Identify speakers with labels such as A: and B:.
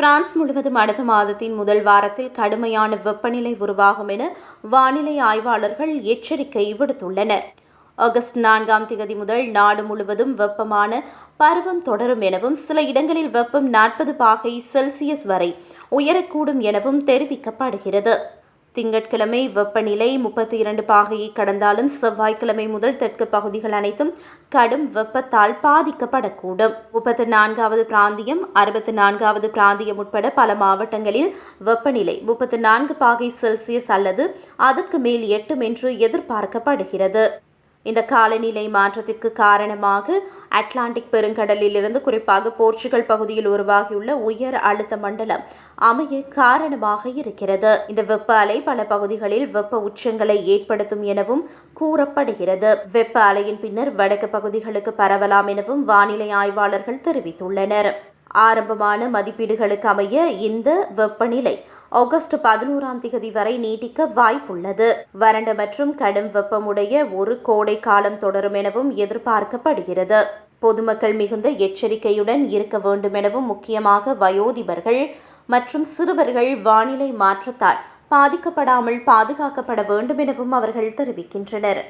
A: France முழுவதும் அடுத்த மாதத்தின் முதல் வாரத்தில் கடுமையான வெப்பநிலை உருவாகும் என வானிலை ஆய்வாளர்கள் எச்சரிக்கை விடுத்துள்ளனர். ஆகஸ்ட் நான்காம் தேதி முதல் நாடு முழுவதும் வெப்பமான பருவம் தொடரும் எனவும் சில இடங்களில் வெப்பம் நாற்பது பாகை செல்சியஸ் வரை உயரக்கூடும் எனவும் தெரிவிக்கப்படுகிறது. திங்கட்கிழமை வெப்பநிலை முப்பத்தி இரண்டு பாகையை கடந்தாலும் செவ்வாய்க்கிழமை முதல் தெற்கு பகுதிகள் அனைத்தும் கடும் வெப்பத்தால் பாதிக்கப்படக்கூடும். முப்பத்தி நான்காவது பிராந்தியம் அறுபத்தி நான்காவது பிராந்தியம் உட்பட பல மாவட்டங்களில் வெப்பநிலை முப்பத்தி நான்கு பாகை செல்சியஸ் அல்லது அதற்கு மேல் எட்டும் என்று எதிர்பார்க்கப்படுகிறது. இந்த காலநிலை மாற்றத்திற்கு காரணமாக அட்லாண்டிக் பெருங்கடலில் இருந்து குறிப்பாக போர்ச்சுகல் பகுதியில் உருவாகியுள்ள உயர் அழுத்த மண்டலம் அமைய காரணமாக இருக்கிறது. இந்த வெப்ப அலை பல பகுதிகளில் வெப்ப உச்சங்களை ஏற்படுத்தும் எனவும் கூறப்படுகிறது. வெப்ப அலையின் பின்னர் வடக்கு பகுதிகளுக்கு பரவலாம் எனவும் வானிலை ஆய்வாளர்கள் தெரிவித்துள்ளனர். ஆரம்பமான மதிப்பீடுகளுக்கு அமைய இந்த வெப்பநிலை ஆகஸ்ட் பதினோராம் தேதி வரை நீட்டிக்க வாய்ப்புள்ளது. வறண்ட மற்றும் கடும் வெப்பமுடைய ஒரு கோடை காலம் தொடரும் எனவும் எதிர்பார்க்கப்படுகிறது. பொதுமக்கள் மிகுந்த எச்சரிக்கையுடன் இருக்க வேண்டும் எனவும் முக்கியமாக வயோதிபர்கள் மற்றும் சிறுவர்கள் வானிலை மாற்றத்தால் பாதிக்கப்படாமல் பாதுகாக்கப்பட வேண்டும் எனவும் அவர்கள் தெரிவிக்கின்றனர்.